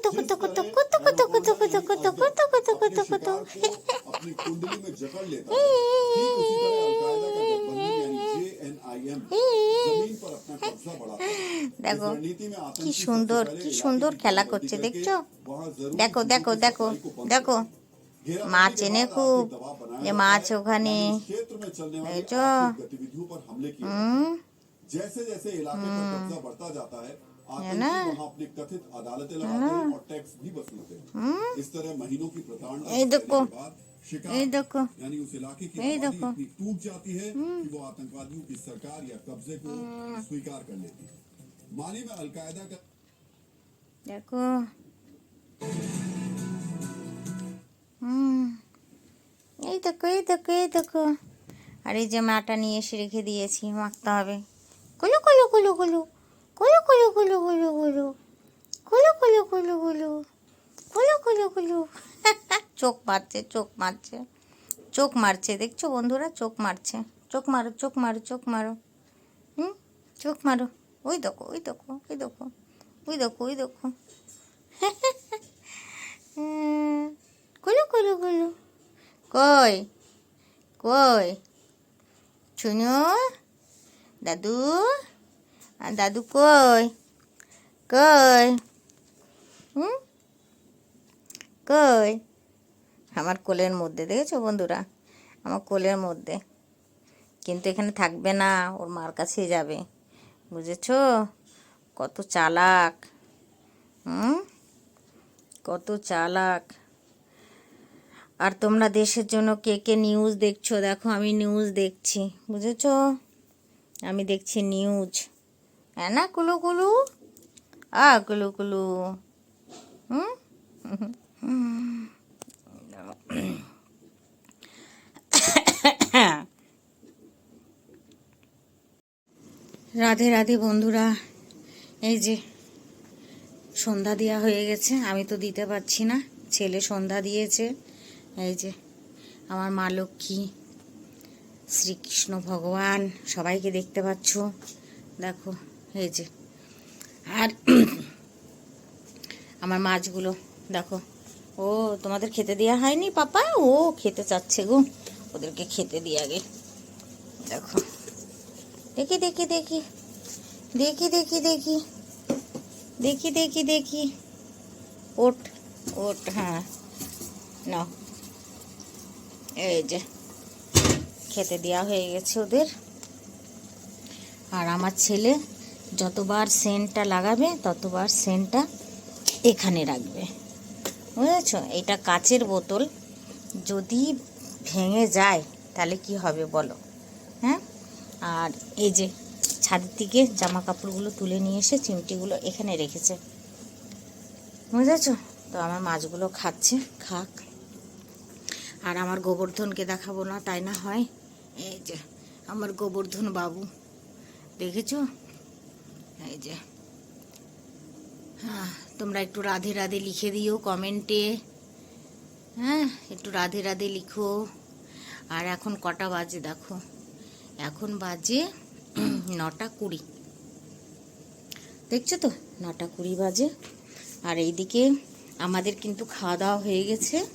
तुकु तुकु तुकु तुकु तुकु तुकु तुकु तुकु तुकु तुकु तुकु तुकु अपनी कुंडली में जकड़ लेता है ठीक उसी तरह अलकायदा का गठबंधन यानी JNIM जमीन पर अपना कब्जा बढ़ाता है দেখো इस रणनीति में आतंकी কি সুন্দর सबसे কি पहले সুন্দর इलाके খেলা की করছে बंदी দেখছো करके वहाँ जरूरी দেখো দেখো चीजों দেখো की सप्लाई को बंद দেখো घेराबंदी মাছ के এনে बाद খুব आर्थिक दबाव बनाया যে जाता মাছ है, ওখানে यानी उस क्षेत्र में चलने वाली এই जो। आर्थिक गतिविधियों पर हमले किए जाते हैं। হুম जैसे जैसे इलाके पर कब्जा बढ़ता जाता है आतंकी ना? वहाँ अपनी कथित अदालतें लगाते हैं और टैक्स भी वसूलते हैं হুম इस तरह महीनों की प्रताड़ना এই से देखो। के बाद शिकार এই দেখো यानी उस इलाके की ये आबादी देखो। इतनी टूट जाती है कि वो आतंकवादियों की सरकार या कब्जे को स्वीकार कर लेती है माली में अलकायदा का দেখো হুম এই দেখো এই দেখো এই দেখো আর এই যে মাটা নিয়ে এসে রেখে দিয়েছি মাখতে হবে কুলু কুলু কুলু কুলু কুলু কুলু কুলু কুলু কুলু। কুলু কুলু কুলু কুলু। কুলু কুলু কুলু। চোখ মারছে চোখ মারছে। চোখ মারছে, দেখছ বন্ধুরা? চোখ মারছে। চোখ মারো চোখ মারো চোখ মারো। হুম? চোখ মারো। ওই দেখো ওই দেখো ওই দেখো ওই দেখো ওই দেখো। কুলু কুলু কুলু। কই? কই? শুনো? দাদু? আর দাদু কই? কই? হুম? কই? আমার কোলের মধ্যে, দেখেছ বন্ধুরা? আমার কোলের মধ্যে। কিন্তু এখানে থাকবে না, ওর মার কাছেই যাবে। বুঝেছ? কত চালাক। হুম? কত চালাক। আর তোমরা দেশের জন্য কে কে নিউজ দেখছ? দেখো, আমি নিউজ দেখছি। বুঝেছ? আমি দেখছি নিউজ হ্যাঁ না, কুলু কুলু? আ, কুলু কুলু। রাধে রাধে বন্ধুরা, এই যে সন্ধ্যা দেওয়া হয়ে গেছে, আমি তো দিতে পারছি না। ছেলে সন্ধ্যা দিয়েছে, এই যে আমার মা লক্ষ্মী, শ্রীকৃষ্ণ ভগবান, সবাইকে দেখতে পাচ্ছ। দেখো যে। আর আমার মাছগুলো, দেখো। ও, তোমাদের খেতে দেওয়া হয়নি, পাপা? ও, খেতে চাচ্ছে গো। ওদেরকে খেতে দিয়ে আগে। দেখো। দেখি দেখি দেখি। দেখি দেখি দেখি। দেখি দেখি দেখি। ওট ওট হ্যাঁ। নাও। এই যে। খেতে দেওয়া হয়ে গেছে ওদের। আর আমার ছেলে যতবার সেন্টটা লাগাবে, ততবার সেন্টটা এখানে রাখবে। বুঝেছ? এটা কাচের বোতল। যদি ভেঙে যায়, তাহলে কি হবে বলো? হ্যাঁ? আর এই যে ছাদের থেকে জামা কাপড়গুলো তুলে নিয়ে এসে চিমটিগুলো এখানে রেখেছে। বুঝেছ? তো আমার মাছগুলো খাচ্ছে, খাক। আর আমার গোবর্ধনকে দেখাবো না, তাই না হয়? এই যে আমার গোবর্ধন বাবু দেখেছ? এই যে। হ্যাঁ তোমরা একটু রাধে রাধে লিখে দিও কমেন্টে। হ্যাঁ একটু রাধে রাধে লিখো। আর এখন কটা বাজে দেখো? এখন বাজে নটা কুড়ি। দেখছ তো? নটা কুড়ি বাজে। আর এইদিকে আমাদের কিন্তু খাওয়া দাওয়া হয়ে গেছে।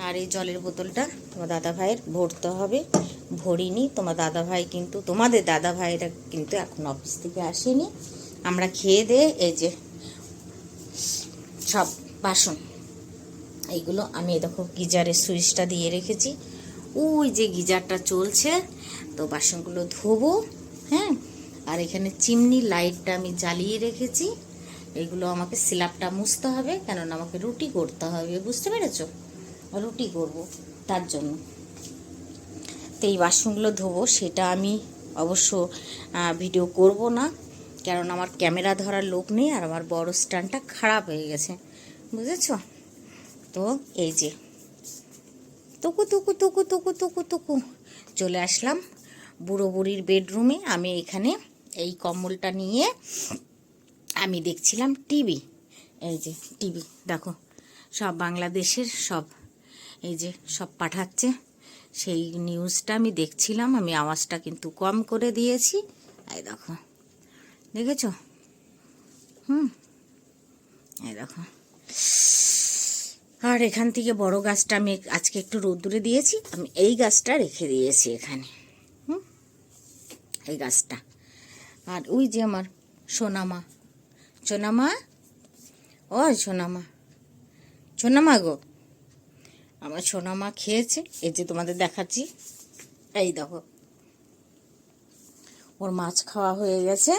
আর এই জলের বোতলটা তোমার দাদা ভাইয়ের ভরতে হবে। ভরিনি, তোমার দাদা ভাই কিন্তু, তোমাদের দাদা ভাইরা কিন্তু এখন অফিস থেকে আসেনি। আমরা খেয়ে দিয়ে এই যে সব বাসন, এইগুলো আমি দেখো গিজারের সুইচটা দিয়ে রেখেছি। ওই যে গিজারটা চলছে, তো বাসনগুলো ধোবো হ্যাঁ? আর এখানে চিমনি লাইটটা আমি জ্বালিয়ে রেখেছি। এগুলো আমাকে স্ল্যাবটা মুছতে হবে, কেননা আমাকে রুটি করতে হবে, বুঝতে পেরেছ? রুটি করব, তার জন্য। তো এই বাসনগুলো ধোবো, সেটা আমি অবশ্য ভিডিও করব না। কারণ আমার ক্যামেরা ধরার লোক নেই আর আমার বড় স্ট্যান্ডটা খারাপ হয়ে গেছে। বুঝেছ? তো এই যে তুকু তুকু তুকু তুকু তুকু তুকু চলে আসলাম বুড়ো বুড়ির বেডরুমে আমি এখানে এই কম্বলটা নিয়ে আমি দেখছিলাম টিভি এই যে টিভি দেখো, সব বাংলাদেশের সব, এই যে সব পাঠাচ্ছে। সেই নিউজটা আমি দেখছিলাম, আমি আওয়াজটা কিন্তু কম করে দিয়েছি। এই দেখো, দেখেছ? হুম, এই দেখো। আর এখান থেকে বড় গাছটা আমি আজকে একটু রোদ্দুরে দিয়েছি, আমি এই গাছটা রেখে দিয়েছি এখানে। হুম, এই গাছটা। আর ওই যে আমার সোনামা। সোনামা? ও সোনামা। সোনামা গো? আমার সোনা মা খেয়েছে, এই যে তোমাদের দেখাচ্ছি। এই দেখো। ওর মাছ খাওয়া হয়ে গেছে।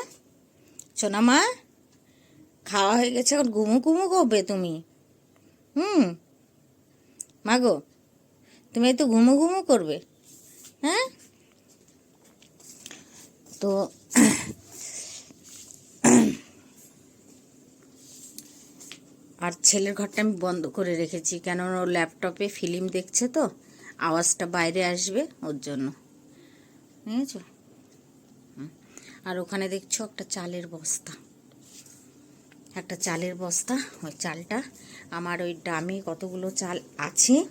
সোনা মা, খাওয়া হয়ে গেছে এখন গুমু গুমু করবে তুমি। হুম? মাগো তুমি একটু ঘুমো ঘুমো করবে। হ্যাঁ? তো আর ছেলের ঘরটা আমি বন্ধ করে রেখেছি কেন ওর ল্যাপটপে ফিল্ম দেখছে তো, আওয়াজটা বাইরে আসবে ওর জন্য। বুঝেছ? আর ওখানে দেখছ একটা চালের বস্তা। একটা চালের বস্তা, ওই চালটা। আমার ওই ডামে কতগুলো চাল আছে,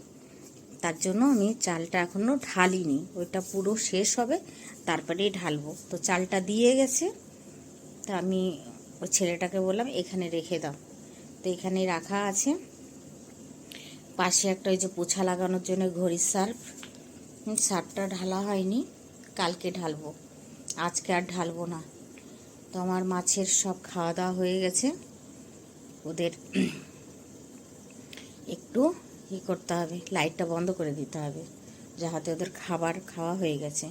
তার জন্য আমি চালটা এখনও ঢালিনি। ওইটা পুরো শেষ হবে, তারপরেই ঢালবো। তো চালটা দিয়ে গেছে, তা আমি ওই ছেলেটাকে বললাম, এখানে রেখে দাও। তো এখানে রাখা আছে। পাশে একটা ওই যে পোছা লাগানোর জন্য ঘড়ির সার্ফ। সার্ফটা ঢালা হয়নি, কালকে ঢালবো। আজকে আর ঢালবো না। তো আমার মাছের সব খাওয়া দাওয়া হয়ে গেছে। ওদের একটু ই করতে হবে, লাইটটা বন্ধ করে দিতে হবে, যাহাতে ওদের খাবার খাওয়া হয়ে গেছে।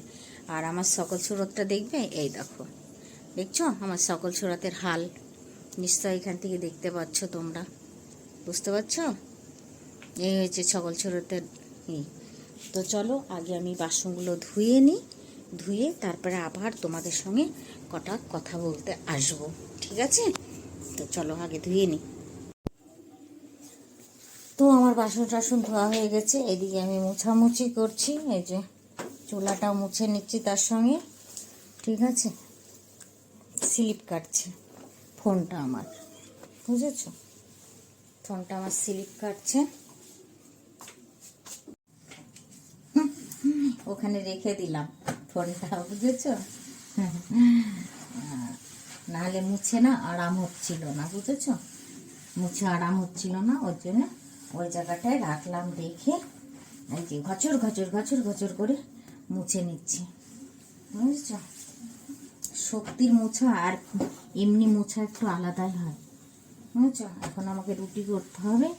আর আমার সকল সুরতটা দেখবে? এই দেখো। দেখছ? আমার সকল সুরতের হাল। নিশ্চয় এখান থেকে দেখতে পাচ্ছ তোমরা। বুঝতে পারছ? এই হয়েছে ছগল ই তো চলো, আগে আমি বাসনগুলো ধুয়ে নিই ধুয়ে তারপরে আবার তোমাদের সঙ্গে কটা কথা বলতে আসব। ঠিক আছে? তো চলো, আগে ধুয়ে নিই তো আমার বাসন টাসন ধোয়া হয়ে গেছে। এদিকে আমি মুছামুছি করছি। এই যে চুলাটা মুছে নিচ্ছি তার সঙ্গে। ঠিক আছে? স্লিপ কাটছে। ফোনটা আমার। বুঝেছ? ফোনটা আমার স্লিপ কাটছে। ওখানে রেখে দিলাম ফোনটা, বুঝেছ? নাহলে মুছে না, আরাম হচ্ছিল না, বুঝেছ? মুছে আরাম হচ্ছিল না, ওর জন্য ওই জায়গাটায় রাখলাম রেখে এই যে ঘচর ঘচর ঘচর ঘচর করে মুছে নিচ্ছি। বুঝেছ? শক্তির মোছা আর এমনি মোছা একটু আলাদাই হয়। বুঝেছ? এখন আমাকে রুটি করতে হবে।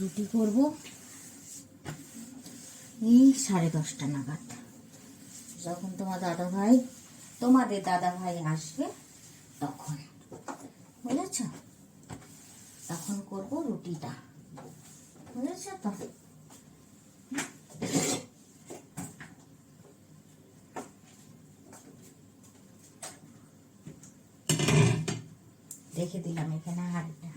রুটি করব এই সাড়ে দশটা নাগাদ। যখন তোমার দাদা ভাই তোমাদের দাদা ভাই আসবে তখন। বুঝেছ? তখন করব রুটিটা। বুঝেছ তো? রেখে দিলাম এখানে হাড়িটা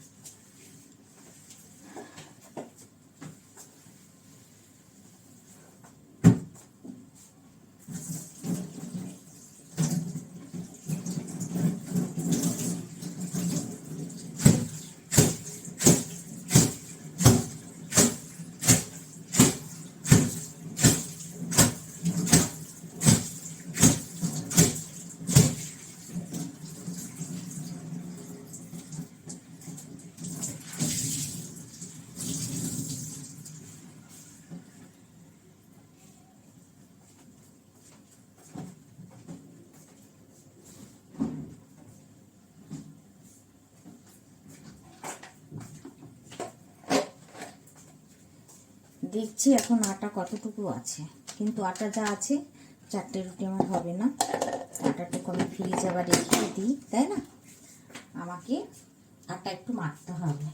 দেখছি এখন আটা কতটুকু আছে। কিন্তু আটা যা আছে, চারটে রুটি আমার হবে না। আটাটুকু আমি ফ্রিজ আবার রেখে দিই, তাই না? আমাকে আটা একটু মারতে হবে।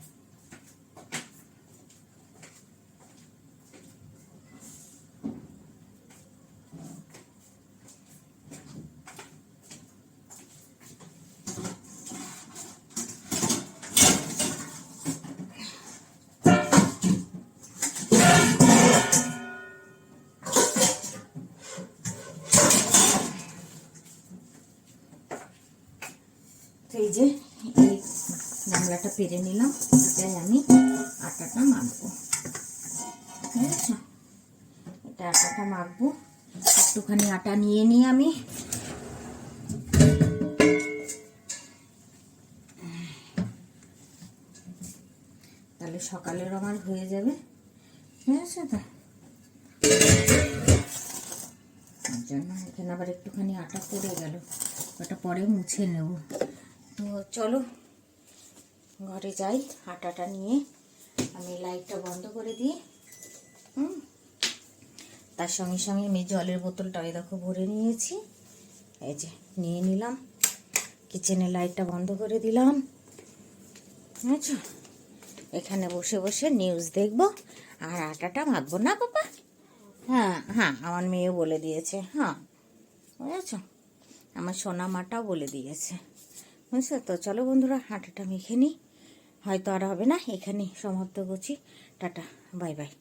এই যে, এই গামলাটা পেরে নিলাম, এটাই আমি আটাটা মাখবো। এটা আটাটা মাখবো। একটুখানি আটা নিয়ে নিই আমি। তাহলে সকালের আমার হয়ে যাবে। ঠিক আছে তো? জন্য এখানে আবার একটুখানি আটা পড়ে গেল। ওটা পরে মুছে নেব। তো চলো, ঘরে যাই, আটাটা নিয়ে। আমি লাইটটা বন্ধ করে দিই। হুম? তার সঙ্গে সঙ্গে আমি জলের বোতলটা ওই দেখো ভরে নিয়েছি। এই যে, নিয়ে নিলাম। কিচেনের লাইটটা বন্ধ করে দিলাম। বুঝেছ? এখানে বসে বসে নিউজ দেখব। আর আটাটা মাখবো না বাবা হ্যাঁ হ্যাঁ আমার মেয়ে বলে দিয়েছে হ্যাঁ। বুঝেছ? আমার সোনা মাটাও বলে দিয়েছে। বুঝছ তো চলো বন্ধুরা, হাঁটাটা মেখে এখানেই হয়তো আর হবে না, এখানেই সমাপ্ত করছি। Tata, bye bye.